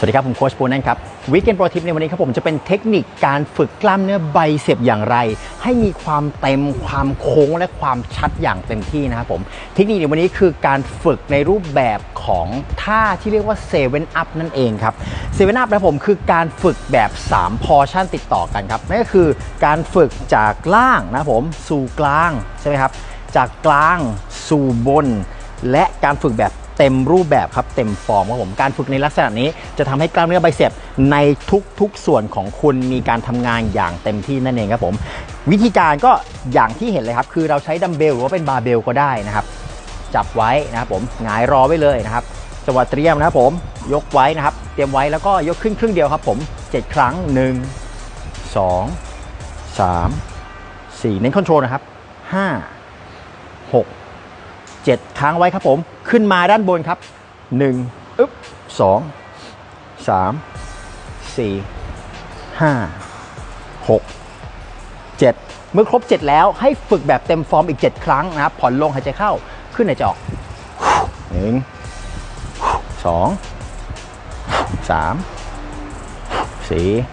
สวัสดีครับ ผมโค้ชปูนั่นครับวิกเกนโปรทิปในวันนี้ครับผมจะเป็นเทคนิคการฝึกกล้ามเนื้อไบเซปอย่างไร ให้มีความเต็มความโค้งและความชัดอย่างเต็มที่นะครับผมเทคนิคในวันนี้คือการฝึกในรูปแบบของท่าที่เรียกว่าเซเว่นอัพนั่นเองครับเซเว่นอัพนะผมคือการฝึกแบบ3พอชั่นติดต่อกันครับนั่นก็คือการฝึกจากล่างนะครับผมสู่กลางใช่ไหมครับจากกลางสู่บนและการฝึกแบบ เต็มรูปแบบครับเต็มฟอร์มครับผมการฝึกในลักษณะนี้จะทำให้กล้ามเนื้อไบเซปในทุกๆส่วนของคุณมีการทำงานอย่างเต็มที่นั่นเองครับผม วิธีการก็อย่างที่เห็นเลยครับ คือเราใช้ดัมเบลหรือว่าเป็นบาร์เบลก็ได้นะครับ จับไว้นะครับผมหงายรอไว้เลยนะครับจังหวะเตรียมนะครับผมยกไว้นะครับ เตรียมไว้แล้วก็ยกขึ้นครึ่งเดียวครับผม 7 ครั้ง 1 2 3 4 เน้นคอนโทรลนะครับ 5 6 7 ค้างไว้ครับผม ขึ้นมาด้านบนครับ 1อึ๊บ2 3 4 5 6 7 เมื่อครบ 7 แล้วให้ฝึกแบบเต็มฟอร์มอีก 7 ครั้งนะครับ ผ่อนลงหายใจเข้า ขึ้นหายใจออก 1 2 3 4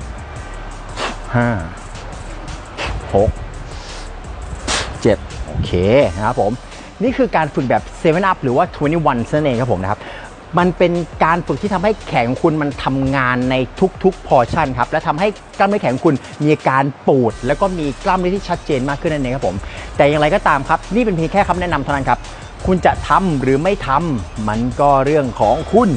5 6 7 โอเคนะครับผม นี่คือการฝึกแบบ7 up หรือว่า 21นั่นเองครับผมนะครับ มันเป็นการฝึกที่ทำให้แขนของคุณมันทำงานในทุกๆ พอชั่นครับ และทำให้กล้ามเนื้อแขนของคุณมีการปูด แล้วก็มีกล้ามเนื้อที่ชัดเจนมากขึ้นนั่นเองครับผม แต่อย่างไรก็ตามครับ นี่เป็นเพียงแค่คำแนะนำเท่านั้นครับ คุณจะทำหรือไม่ทำมันก็เรื่องของคุณ